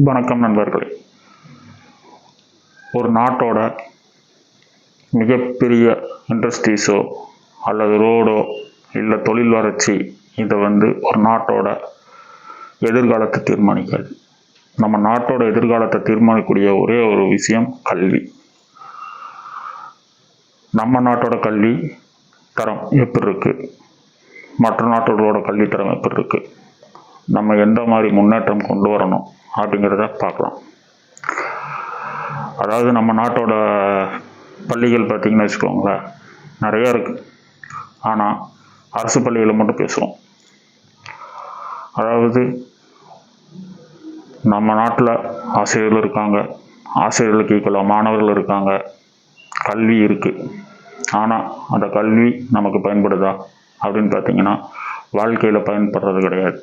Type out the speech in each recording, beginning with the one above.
வணக்கம் நண்பர்களே. ஒரு நாட்டோட மிகப்பெரிய இண்டஸ்ட்ரீஸோ அல்லது ரோடோ இல்லை தொழில் வளர்ச்சி இதை வந்து ஒரு நாட்டோட எதிர்காலத்தை தீர்மானிக்காது. நம்ம நாட்டோட எதிர்காலத்தை தீர்மானிக்கக்கூடிய ஒரே ஒரு விஷயம் கல்வி. நம்ம நாட்டோட கல்வி தரம் எப்படி இருக்குது மற்ற நாட்டோட கல்வி தரம் எப்படி இருக்குது நம்ம எந்த மாதிரி முன்னேற்றம் கொண்டு வரணும்? அப்படிங்கிறத பார்க்கலாம் அதாவது நம்ம நாட்டோட பள்ளிகள் பார்த்திங்கன்னு வச்சுக்கோங்களேன் நிறையா இருக்குது ஆனால் அரசு பள்ளிகளை மட்டும் பேசுவோம் அதாவது நம்ம நாட்டில் ஆசிரியர்கள் இருக்காங்க. ஆசிரியர்களுக்கு ஈக்குவலாக மாணவர்கள் இருக்காங்க. கல்வி இருக்குது ஆனால் அந்த கல்வி நமக்கு பயன்படுதா? அப்படின்னு பார்த்தீங்கன்னா வாழ்க்கையில் பயன்படுறது கிடையாது.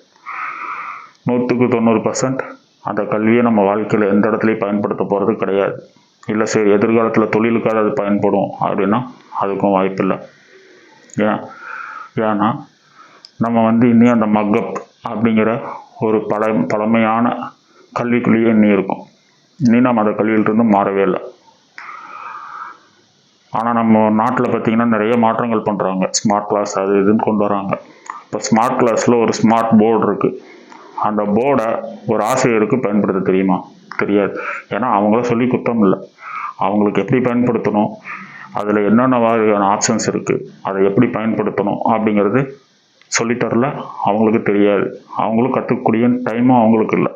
நூற்றுக்கு தொண்ணூறு பர்சன்ட் அந்த கல்வியை நம்ம வாழ்க்கையில் எந்த இடத்துலையும் பயன்படுத்த போகிறது கிடையாது. இல்லை சரி எதிர்காலத்தில் தொழிலுக்காக அது பயன்படும் அப்படின்னா அதுக்கும் வாய்ப்பில்லை. ஏன்? ஏன்னா நம்ம வந்து இன்னும் அந்த மக்கப் அப்படிங்கிற ஒரு பழ பழமையான கல்விக்குள்ளேயே இன்னும் இருக்கும். இன்னும் நம்ம அந்த கல்வியிலிருந்து மாறவே இல்லை. ஆனால் நம்ம நாட்டில் பார்த்திங்கன்னா நிறைய மாற்றங்கள் பண்ணுறாங்க ஸ்மார்ட் கிளாஸ் அது இதுன்னு கொண்டு வராங்க. இப்போ ஸ்மார்ட் கிளாஸில் ஒரு ஸ்மார்ட் போர்டு இருக்குது அந்த போர்டை ஒரு ஆசிரியருக்கு பயன்படுத்த தெரியுமா? தெரியாது. ஏன்னா அவங்கள சொல்லி குத்தம் இல்லை. அவங்களுக்கு எப்படி பயன்படுத்தணும்? அதில் என்னென்ன மாதிரியான ஆப்ஷன்ஸ் இருக்குது அதை எப்படி பயன்படுத்தணும்? அப்படிங்கிறது சொல்லித்தரல அவங்களுக்கு தெரியாது. அவங்களும் கற்றுக்கக்கூடிய டைமும் அவங்களுக்கு இல்லை.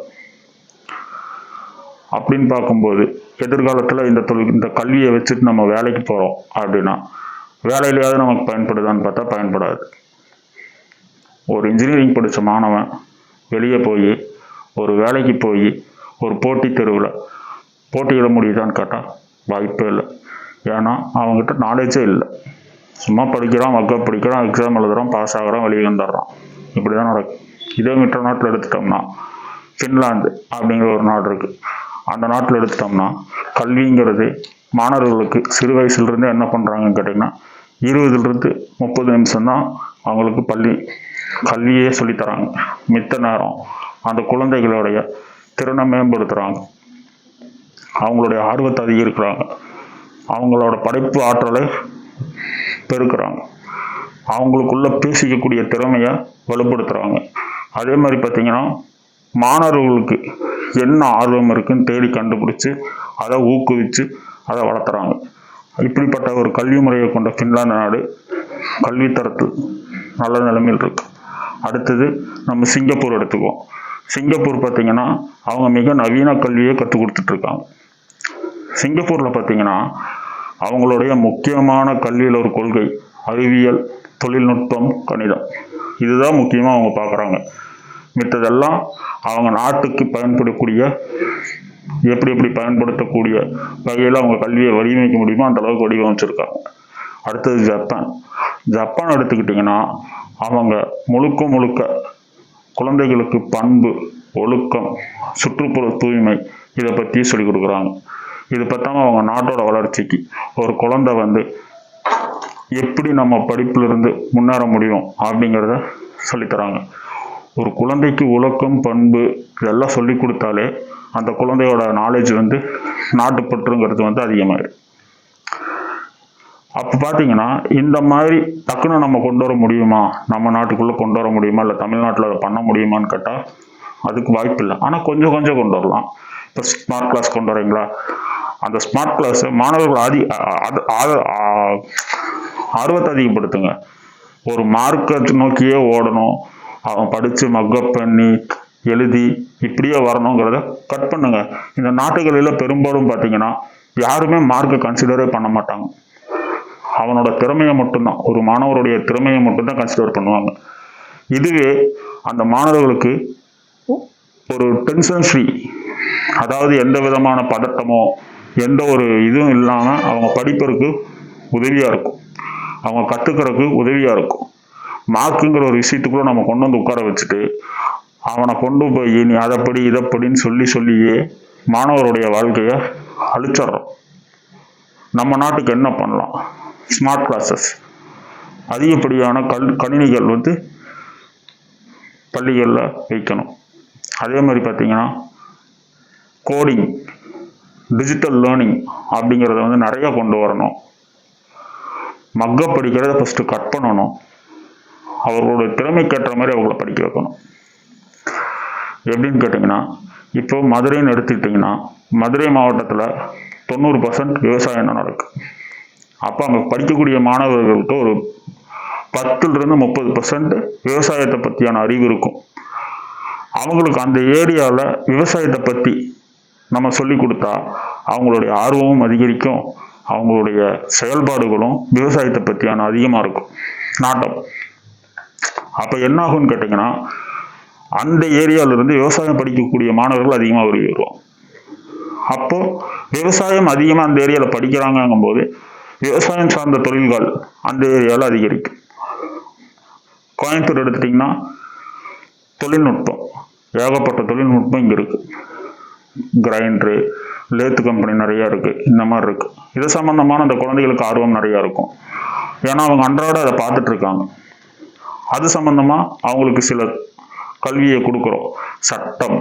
அப்படின்னு பார்க்கும்போது எதிர்காலத்தில் இந்த தொழில் இந்த கல்வியை வச்சுட்டு நம்ம வேலைக்கு போகிறோம் அப்படின்னா வேலையிலையாவது நமக்கு பயன்படுதான்னு பார்த்தா பயன்படாது. ஒரு இன்ஜினியரிங் படித்த மாணவன் வெளியே போய் ஒரு வேலைக்கு போய் ஒரு போட்டி தெருவில் போட்டியிட முடியுதான்னு கேட்டால் வாய்ப்பே இல்லை. ஏன்னா அவங்ககிட்ட நாலேஜே இல்லை. சும்மா படிக்கிறான் மக்கள் படிக்கிறான் எக்ஸாம் எழுதுகிறான் பாஸ் ஆகிறான் வெளியே வந்துடுறான். இப்படி தான் நடக்கும் இதே மிட்ட நாட்டில் எடுத்துட்டோம்னா ஃபின்லாந்து அப்படிங்கிற ஒரு நாடு இருக்குது அந்த நாட்டில் எடுத்துட்டோம்னா கல்விங்கிறது மாணவர்களுக்கு சிறு வயசுலேருந்து என்ன பண்ணுறாங்கன்னு கேட்டிங்கன்னா இருபதுலேருந்து முப்பது நிமிஷம் தான் அவங்களுக்கு பள்ளி கல்வியே சொல்லித்தராங்க. மித்த நேரம் அந்த குழந்தைகளுடைய திறனை மேம்படுத்துகிறாங்க அவங்களுடைய ஆர்வத்தை அதிகரிக்கிறாங்க. அவங்களோட படைப்பு ஆற்றலை பெருக்கிறாங்க. அவங்களுக்குள்ள பேசிக்கக்கூடிய திறமையை வலுப்படுத்துகிறாங்க அதே மாதிரி பார்த்தீங்கன்னா மாணவர்களுக்கு என்ன ஆர்வம் இருக்குன்னு தேடி கண்டுபிடிச்சி அதை ஊக்குவித்து அதை வளர்த்துறாங்க. இப்படிப்பட்ட ஒரு கல்வி முறையை கொண்ட ஃபின்லாந்து நாடு கல்வித்தரத்தில் நல்ல நிலைமையில் இருக்குது அடுத்தது நம்ம சிங்கப்பூர் எடுத்துக்குவோம். சிங்கப்பூர் பார்த்தீங்கன்னா அவங்க மிக நவீன கல்வியை கற்றுக் கொடுத்துட்ருக்காங்க. சிங்கப்பூரில் பார்த்தீங்கன்னா அவங்களுடைய முக்கியமான கல்வியில் ஒரு கொள்கை அறிவியல் தொழில்நுட்பம் கணிதம். இதுதான் முக்கியமாக அவங்க பார்க்குறாங்க மித்ததெல்லாம் அவங்க நாட்டுக்கு பயன்படக்கூடிய எப்படி எப்படி பயன்படுத்தக்கூடிய வகையில் அவங்க கல்வியை வடிவமைக்க முடியுமோ அந்தளவுக்கு வடிவமைச்சிருக்காங்க. அடுத்தது ஜப்பான். ஜப்பான் எடுத்துக்கிட்டிங்கன்னா அவங்க முழுக்க முழுக்க குழந்தைகளுக்கு பண்பு ஒழுக்கம் சுற்றுப்புற தூய்மை இதை பற்றி சொல்லிக் கொடுக்குறாங்க. இது பற்றாம அவங்க நாட்டோட வளர்ச்சிக்கு ஒரு குழந்தை வந்து எப்படி நம்ம படிப்பிலிருந்து முன்னேற முடியும் அப்படிங்கிறத சொல்லித்தராங்க ஒரு குழந்தைக்கு ஒழுக்கம் பண்பு இதெல்லாம் சொல்லி கொடுத்தாலே அந்த குழந்தையோட நாலேஜ் வந்து நாட்டுப்பற்றுங்கிறது வந்து அதிகமாகிடும் அப்போ பார்த்தீங்கன்னா இந்த மாதிரி டக்குன்னு நம்ம கொண்டு வர முடியுமா? நம்ம நாட்டுக்குள்ளே கொண்டு வர முடியுமா? இல்லை தமிழ்நாட்டில் அதை பண்ண முடியுமான்னு கேட்டால் அதுக்கு வாய்ப்பு இல்லை. ஆனால் கொஞ்சம் கொஞ்சம் கொண்டு வரலாம். இப்போ ஸ்மார்ட் கிளாஸ் கொண்டு வரீங்களா? அந்த ஸ்மார்ட் கிளாஸை மாணவர்கள் ஆதி ஆ- ஆர்வத்தை அதிகப்படுத்துங்க. ஒரு மார்க்கை நோக்கியே ஓடணும். அவன் படித்து மக்கப் பண்ணி எழுதி இப்படியே வரணுங்கிறத கட் பண்ணுங்க. இந்த நாட்டுகளில் பெரும்பாலும் பார்த்தீங்கன்னா யாருமே மார்க்கை கன்சிடரே பண்ண மாட்டாங்க. அவனோட திறமையை மட்டும்தான். ஒரு மாணவருடைய திறமையை மட்டும்தான் கன்சிடர் பண்ணுவாங்க. இதுவே அந்த மாணவர்களுக்கு ஒரு டென்ஷன் ஃப்ரீ அதாவது எந்த விதமான பதட்டமோ எந்த ஒரு இதுவும் இல்லாமல் அவங்க படிப்பதற்கு உதவியாக இருக்கும். அவங்க கற்றுக்கிறதுக்கு உதவியாக இருக்கும். மார்க்குங்கிற ஒரு விஷயத்துக்குள்ள நம்ம கொண்டு வந்து உட்கார வச்சுட்டு அவனை கொண்டு போய் நீ அதைப்படி இதைப்படின்னு இதை சொல்லி சொல்லியே மாணவருடைய வாழ்க்கையை அழிச்சிடுறோம். நம்ம நாட்டுக்கு என்ன பண்ணலாம்? ஸ்மார்ட் கிளாஸஸ் அதிகப்படியான கல் கணினிகள் வந்து பள்ளிகளில் வைக்கணும். அதே மாதிரி பார்த்தீங்கன்னா கோடிங் டிஜிட்டல் லேர்னிங் அப்படிங்கிறத வந்து நிறைய கொண்டு வரணும். மக்க படிக்கிறத ஃபஸ்ட்டு கட் பண்ணணும். அவர்களோட திறமைக்கேற்ற மாதிரி அவங்கள படிக்க வைக்கணும். எப்படின்னு கேட்டிங்கன்னா இப்போ மதுரைன்னு எடுத்துக்கிட்டிங்கன்னா மதுரை மாவட்டத்தில் தொண்ணூறு பர்சன்ட் விவசாயம் தான் நடக்கு அப்போ அங்கே படிக்கக்கூடிய மாணவர்களுக்கு ஒரு பத்துலேருந்து முப்பது பர்சன்ட் விவசாயத்தை பற்றியான அறிவு இருக்கும். அவங்களுக்கு அந்த ஏரியாவில் விவசாயத்தை பற்றி நம்ம சொல்லி கொடுத்தா அவங்களுடைய ஆர்வமும் அதிகரிக்கும். அவங்களுடைய செயல்பாடுகளும் விவசாயத்தை பற்றியான அதிகமாக இருக்கும். நாட்டம். அப்போ என்ன ஆகும்னு கேட்டிங்கன்னா அந்த ஏரியாவிலிருந்து விவசாயம் படிக்கக்கூடிய மாணவர்கள் அதிகமாக வருவாங்க. அப்போது விவசாயம் அதிகமாக அந்த ஏரியாவில் படிக்கிறாங்கங்கும்போது விவசாயம் சார்ந்த தொழில்கள் அந்த ஏரியாவில் அதிகரிக்கும் கோயம்புத்தூர் எடுத்துட்டிங்கன்னா தொழில்நுட்பம் ஏகப்பட்ட தொழில்நுட்பம் இங்கே இருக்குது கிரைண்டரு லேத்து கம்பெனி நிறையா இருக்குது இந்த மாதிரி இருக்குது இது சம்மந்தமான அந்த குழந்தைகளுக்கு ஆர்வம் நிறையா இருக்கும். ஏன்னா அவங்க அன்றாட அதை பார்த்துட்ருக்காங்க அது சம்மந்தமாக அவங்களுக்கு சில கல்வியை கொடுக்குறோம். சட்டம்.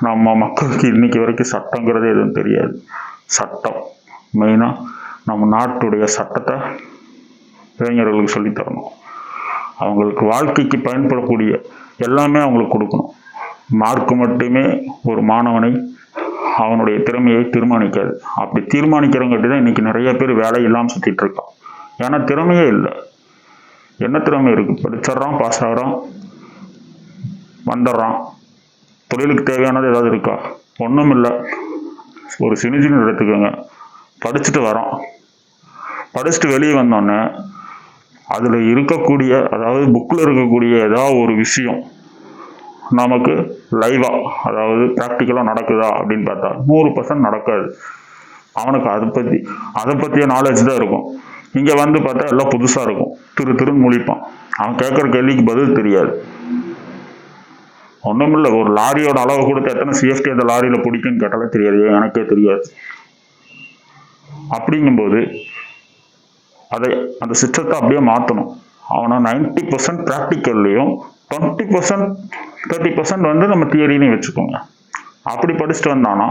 நம்ம மக்களுக்கு இன்னைக்கு வரைக்கும் சட்டங்கிறது எதுவும் தெரியாது. சட்டம். மெயினாக நம்ம நாட்டுடைய சட்டத்தை இளைஞர்களுக்கு சொல்லித் தரணும். அவங்களுக்கு வாழ்க்கைக்கு பயன்படக்கூடிய எல்லாமே அவங்களுக்கு கொடுக்கணும். மார்க் மட்டுமே ஒரு மாணவனை அவனுடைய திறமையை தீர்மானிக்காது. அப்படி தீர்மானிக்கிறவங்கிட்ட தான் இன்னைக்கு நிறைய பேர் வேலை இல்லாமல் சுற்றிட்டு இருக்கான். ஏன்னா திறமையே இல்லை. என்ன திறமை இருக்கு? படிச்சிடுறான் பாஸ் ஆகிறான் வந்துடுறான். தொழிலுக்கு தேவையானது ஏதாவது இருக்கா? ஒன்றும் இல்லை ஒரு சினிஜின் எடுத்துக்கோங்க. படிச்சுட்டு வரோம் படிச்சுட்டு வெளியே வந்தோடனே அதில் இருக்கக்கூடிய அதாவது புக்கில் இருக்கக்கூடிய ஏதாவது ஒரு விஷயம் நமக்கு லைவாக அதாவது ப்ராக்டிக்கலாக நடக்குதா அப்படின்னு பார்த்தா நூறு பர்சன்ட் நடக்காது. அவனுக்கு அதை பற்றி அதை பற்றிய நாலேஜ் தான் இருக்கும். இங்கே வந்து பார்த்தா எல்லாம் புதுசாக இருக்கும். திரு திருன்னு முழிப்பான். அவன் கேட்குற கேள்விக்கு பதில் தெரியாது. ஒன்றுமில்லை ஒரு லாரியோட அளவு கொடுத்து எத்தனை சிஎஃப்டி அந்த லாரியில் பிடிக்குன்னு கேட்டாலே தெரியாது. ஏன் எனக்கே தெரியாது. அப்படிங்கும்போது அதை அந்த சிஸ்டத்தை அப்படியே மாற்றணும் அவனை நைன்டி பர்சன்ட் ப்ராக்டிக்கல்லையும் டுவெண்ட்டி பர்சன்ட் தேர்ட்டி பர்சன்ட் வந்து நம்ம தியரிலையும் வச்சுக்கோங்க. அப்படி படிச்சுட்டு வந்தானா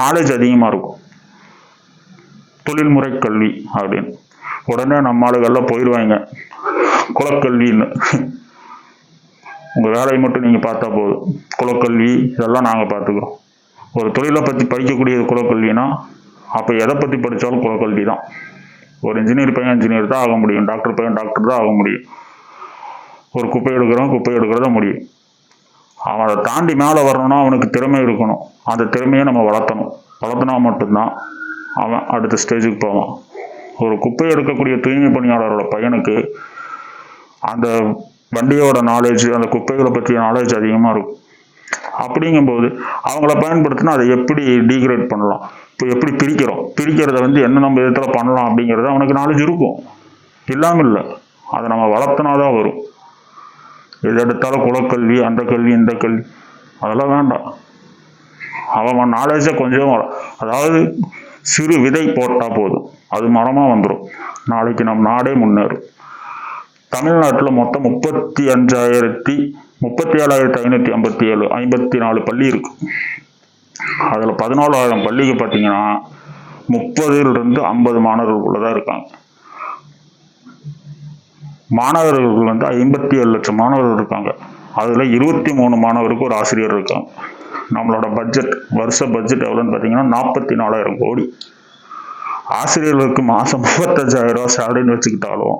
நாலேஜ் அதிகமாக இருக்கும். தொழில்முறை கல்வி அப்படின்னு. உடனே நம்ம ஆளுகள்லாம் போயிடுவாங்க குலக்கல்வின்னு. உங்கள் வேலையை மட்டும் நீங்கள் பார்த்தா போதும். குலக்கல்வி இதெல்லாம் நாங்கள் பார்த்துக்குறோம். ஒரு தொழிலை பற்றி படிக்கக்கூடியது குலக்கல்வினா அப்போ எதை பற்றி படித்தாலும் குலக்கல்வி தான் ஒரு இன்ஜினியர் பையன் இன்ஜினியர் தான் ஆக முடியும். டாக்டர் பையன் டாக்டர் தான் ஆக முடியும். ஒரு குப்பை எடுக்கிறவன் குப்பை எடுக்கிறத முடியும். அவன் அதை தாண்டி மேலே வரணும்னா அவனுக்கு திறமை இருக்கணும். அந்த திறமையை நம்ம வளர்த்தணும். வளர்த்தினா மட்டும்தான் அவன் அடுத்த ஸ்டேஜுக்கு போவான். ஒரு குப்பை எடுக்கக்கூடிய தூய்மை பணியாளரோட பையனுக்கு அந்த வண்டியோட நாலேஜ் அந்த குப்பைகளை பற்றிய நாலேஜ் அதிகமாக இருக்கும். அப்படிங்கும்போது அவங்கள பயன்படுத்தினா அதை எப்படி டீக்ரேட் பண்ணலாம்? இப்போ எப்படி பிரிக்கிறோம்? பிரிக்கிறத வந்து என்ன நம்ம விதத்தில் பண்ணலாம் அப்படிங்கிறது அவனுக்கு நாலேஜ் இருக்கும். இல்லாமல் இல்லை அதை நம்ம வளர்த்தனா தான் வரும். எது எடுத்தாலும் குலக்கல்வி அந்த கல்வி இந்த கல்வி. அதெல்லாம் வேண்டாம். அவன் நாலேஜை கொஞ்சம் அதாவது சிறு விதை போட்டால் போதும். அது மரமாக வந்துடும் நாளைக்கு நம் நாடே முன்னேறும். தமிழ்நாட்டில் மொத்தம் முப்பத்தி அஞ்சாயிரத்தி முப்பத்தி ஏழாயிரத்தி ஐநூற்றி ஐம்பத்தி ஏழு ஐம்பத்தி நாலு பள்ளி இருக்குது அதில் பதினாலாயிரம் பள்ளிக்கு பார்த்தீங்கன்னா முப்பதுலேருந்து ஐம்பது மாணவர்களுக்குள்ள தான் இருக்காங்க. மாணவர்கள் வந்து ஐம்பத்தி ஏழு லட்சம் மாணவர்கள் இருக்காங்க. அதில் இருபத்தி மூணு மாணவருக்கு ஒரு ஆசிரியர் இருக்காங்க. நம்மளோட பட்ஜெட் வருஷ பட்ஜெட் எவ்வளோன்னு பார்த்தீங்கன்னா நாற்பத்தி நாலாயிரம் கோடி. ஆசிரியர்களுக்கு மாதம் முப்பத்தஞ்சாயிரம் ரூபா சேலரின்னு வச்சுக்கிட்டாலும்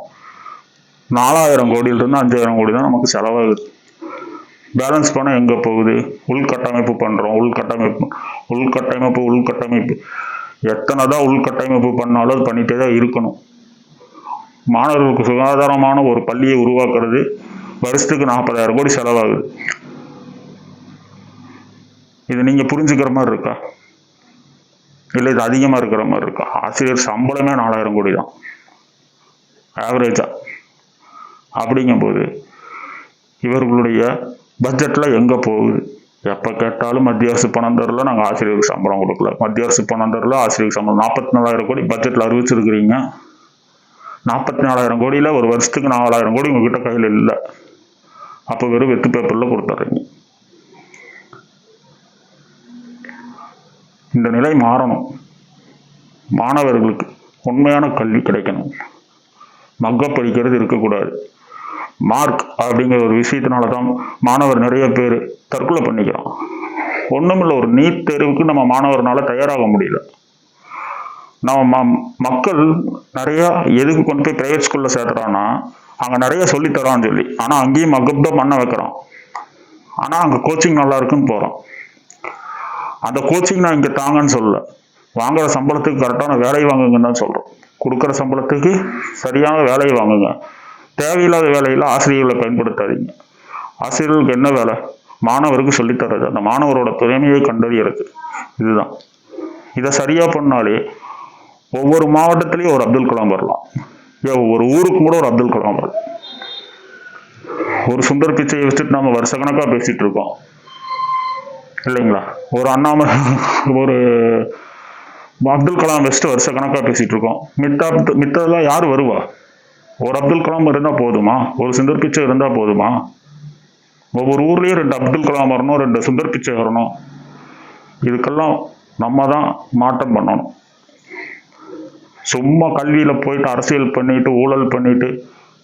நாலாயிரம் கோடியிலிருந்து அஞ்சாயிரம் கோடி தான் நமக்கு செலவாகுது. பேலன்ஸ் பணம் எங்கே போகுது? உள்கட்டமைப்பு பண்ணுறோம் உள்கட்டமைப்பு உள்கட்டமைப்பு உள்கட்டமைப்பு. எத்தனை தான் உள்கட்டமைப்பு பண்ணாலும் அது பண்ணிகிட்டே தான் இருக்கணும். மாணவர்களுக்கு சுகாதாரமான ஒரு பள்ளியை உருவாக்குறது வருஷத்துக்கு நாற்பதாயிரம் கோடி செலவாகுது. இது நீங்கள் புரிஞ்சுக்கிற மாதிரி இருக்கா? இல்லை இது அதிகமாக இருக்கிற மாதிரி இருக்கா? ஆசிரியர் சம்பளமே நாலாயிரம் கோடி தான். ஆவரேஜாக அப்படிங்கும்போது இவர்களுடைய பட்ஜெட்டில் எங்கே போகுது? எப்போ கேட்டாலும் மத்திய அரசு பணம் தரல நாங்கள் ஆசிரியருக்கு சம்பளம் கொடுக்கல. மத்திய அரசு பணம் தரல ஆசிரியருக்கு சம்பளம். நாற்பத்தி நாலாயிரம் கோடி பட்ஜெட்டில் அறிவிச்சிருக்கிறீங்க. நாற்பத்தி நாலாயிரம் கோடியில் ஒரு வருஷத்துக்கு நாலாயிரம் கோடி உங்ககிட்ட கையில் இல்லை. அப்போ வெறும் வெத்து பேப்பரில் கொடுத்துட்றீங்க இந்த நிலை மாறணும். மாணவர்களுக்கு உண்மையான கல்வி கிடைக்கணும். மக்க படிக்கிறது இருக்கக்கூடாது. மார்க் அப்படிங்கிற ஒரு விஷயத்தினால தான் மாணவர் நிறைய பேர் தற்கொலை பண்ணிக்கிறான். ஒன்றுமில்ல ஒரு நீட் தேர்வுக்கு நம்ம மாணவர்னால தயாராக முடியல. நம்ம ம- மக்கள் நிறையா எதுக்கு கொண்டு போய் பிரைவேட் ஸ்கூல்ல சேர்த்துறான்னா அங்கே நிறைய சொல்லித்தரான்னு சொல்லி. ஆனால் அங்கேயும் மகப்தான் பண்ண வைக்கிறான். ஆனால் அங்கே கோச்சிங் நல்லா இருக்குன்னு போகிறோம் அந்த கோச்சிங் நான் இங்கே தாங்கன்னு சொல்லல. வாங்குற சம்பளத்துக்கு கரெக்டான வேலையை வாங்குங்கன்னு தான் சொல்கிறோம் கொடுக்குற சம்பளத்துக்கு சரியான வேலையை வாங்குங்க. தேவையில்லாத வேலையில் ஆசிரியர்களை பயன்படுத்தாதீங்க. ஆசிரியர்களுக்கு என்ன வேலை? மாணவருக்கு சொல்லித்தர்றது. அந்த மாணவரோட திறமையை கண்டறியறது. இதுதான். இதை சரியாக பண்ணாலே ஒவ்வொரு மாவட்டத்திலையும் ஒரு அப்துல் கலாம் வரலாம். ஏன் ஒவ்வொரு ஊருக்கும் கூட ஒரு அப்துல் கலாம் வரலாம். ஒரு சுந்தர் பிச்சையை வச்சுட்டு நம்ம வருஷக்கணக்கா பேசிட்டு இருக்கோம். இல்லைங்களா? ஒரு அண்ணாமலை ஒரு அப்துல் கலாம் வச்சுட்டு வருஷ கணக்காக பேசிட்டு இருக்கோம். மித்த அப்து- மித்ததெல்லாம் யார் வருவா? ஒரு அப்துல் கலாம் இருந்தால் போதுமா? ஒரு சுந்தர் பிச்சை இருந்தால் போதுமா? ஒவ்வொரு ஊர்லேயும் ரெண்டு அப்துல் கலாம் வரணும் ரெண்டு சுந்தர் பிச்சை வரணும். இதுக்கெல்லாம் நம்ம தான் மாற்றம் பண்ணணும். சும்மா கல்வியில் போயிட்டு அரசியல் பண்ணிட்டு ஊழல் பண்ணிட்டு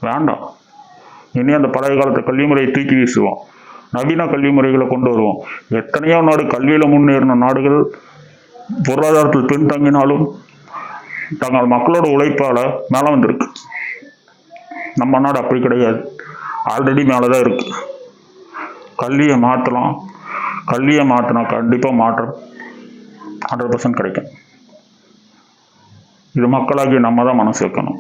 வேண்டாம். இனி அந்த பழைய காலத்து கல்வி முறையை தூக்கி வீசுவோம். நவீன கல்வி முறைகளை கொண்டு வருவோம். எத்தனையோ நாடு கல்வியில் முன்னேறின நாடுகள் பொருளாதாரத்தில் பின்தங்கினாலும் தங்கள் மக்களோட உழைப்பால மேலே வந்திருக்கு. நம்ம நாடு அப்படி கிடையாது. ஆல்ரெடி மேலே தான் இருக்குது கல்வியை மாற்றலாம். கல்வியை மாற்றினா கண்டிப்பாக மாற்றம் ஹண்ட்ரட் பர்சன்ட் கிடைக்கும். இது மக்களாகிய நம்ம தான் மனசு வைக்கணும்.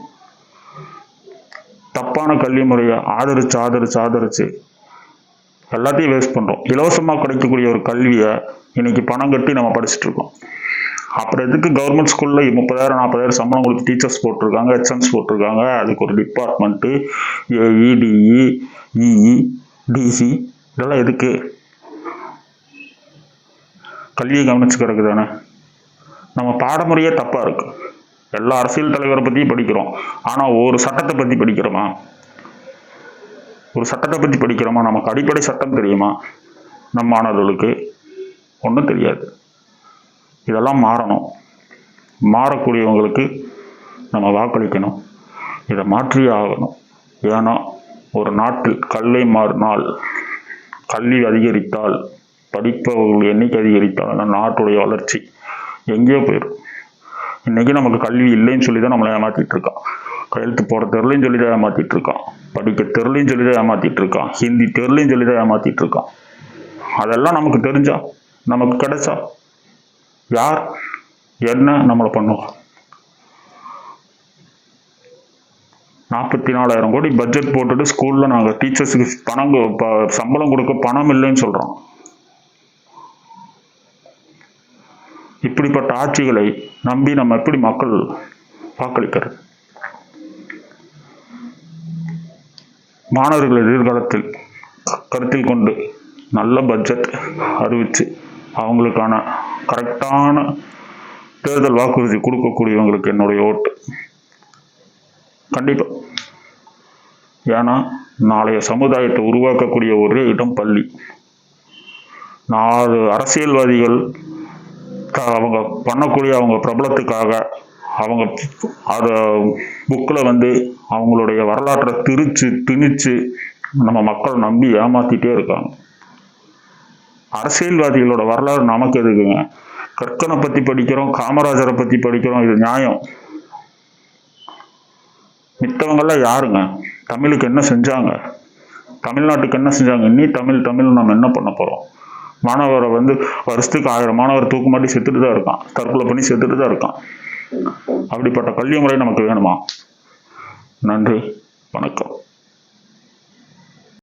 தப்பான கல்வி முறையை ஆதரிச்சு ஆதரிச்சு ஆதரிச்சு எல்லாத்தையும் வேஸ்ட் பண்ணுறோம் இலவசமாக கிடைக்கக்கூடிய ஒரு கல்வியை இன்னைக்கு பணம் கட்டி நம்ம படிச்சுட்டு இருக்கோம். அப்புறம் எதுக்கு கவர்மெண்ட் ஸ்கூலில் முப்பதாயிரம் நாற்பதாயிரம் சம்பளம் கொடுத்து டீச்சர்ஸ் போட்டிருக்காங்க ஹெச்எம்ஸ் போட்டிருக்காங்க. அதுக்கு ஒரு டிபார்ட்மெண்ட்டு ஏஇடிஇ இஇ டிசி இதெல்லாம் எதுக்கு? கல்வியை கவனிச்சுக்கிறதுக்கு தானே நம்ம பாடமுறையே தப்பாக இருக்குது எல்லா அரசியல் தலைவரை பற்றியும் படிக்கிறோம். ஆனால் ஒரு சட்டத்தை பற்றி படிக்கிறோமா? ஒரு சட்டத்தை பற்றி படிக்கிறோமா? நமக்கு அடிப்படை சட்டம் தெரியுமா? நம்ம மாணவர்களுக்கு? ஒன்றும் தெரியாது. இதெல்லாம் மாறணும். மாறக்கூடியவங்களுக்கு நம்ம வாக்களிக்கணும். இதை மாற்றியே ஆகணும். ஏன்னா ஒரு நாட்டில் கல்லை மாறினால் கல்வி அதிகரித்தால் படிப்பவர்கள் எண்ணிக்கை அதிகரித்தால் அந்த நாட்டுடைய வளர்ச்சி எங்கேயோ போயிடும். இன்றைக்கி நமக்கு கல்வி இல்லைன்னு சொல்லி தான் நம்மளை ஏமாற்றிட்டு இருக்கான் கையெழுத்து போட தெருலையும் சொல்லி தான் ஏமாற்றிட்டு இருக்கான் படிக்க தெருலையும் சொல்லி தான் ஏமாற்றிட்டு இருக்கான் ஹிந்தி தெருலையும் சொல்லி தான் ஏமாற்றிட்டு இருக்கான் அதெல்லாம் நமக்கு தெரிஞ்சா நமக்கு கிடைச்சா யார் என்ன நம்மளை பண்ணுவா? நாற்பத்தி நாலாயிரம் கோடி பட்ஜெட் போட்டுட்டு ஸ்கூல்ல நாங்க டீச்சர்ஸுக்கு பணம் சம்பளம் கொடுக்க பணம் இல்லைன்னு சொல்றோம். இப்படிப்பட்ட ஆட்சிகளை நம்பி நம்ம எப்படி மக்கள் வாக்களிக்கிறது? மாணவர்கள் எதிர்காலத்தில் கருத்தில் கொண்டு நல்ல பட்ஜெட் அறிவிச்சு அவங்களுக்கான கரெக்டான தேர்தல் வாக்குறுதி கொடுக்கக்கூடியவங்களுக்கு என்னுடைய ஓட்டு. கண்டிப்பாக ஏன்னா நாளைய சமுதாயத்தை உருவாக்கக்கூடிய ஒரே இடம் பள்ளி. நாலு அரசியல்வாதிகள் அவங்க பண்ணக்கூடிய அவங்க பிரபலத்துக்காக அவங்க அதை புக்கில் வந்து அவங்களுடைய வரலாற்றை திரிச்சு திணிச்சு நம்ம மக்கள் நம்பி ஏமாத்திட்டே இருக்காங்க. அரசியல்வாதிகளோட வரலாறு நமக்கு எதுக்குங்க? கற்கனை பத்தி படிக்கிறோம் காமராஜரை பத்தி படிக்கிறோம் இது நியாயம். மித்தவங்கெல்லாம் யாருங்க? தமிழுக்கு என்ன செஞ்சாங்க? தமிழ்நாட்டுக்கு என்ன செஞ்சாங்க? இன்னி தமிழ் தமிழ் நம்ம என்ன பண்ண போறோம்? மாணவரை வந்து வருஷத்துக்கு ஆயிரம் மாணவர் தூக்கு மாட்டி செத்துட்டு தான் இருக்கான். தற்கொலை பண்ணி செத்துட்டு தான் இருக்கான். அப்படிப்பட்ட கல்வி முறை நமக்கு வேணுமா? நன்றி வணக்கம்.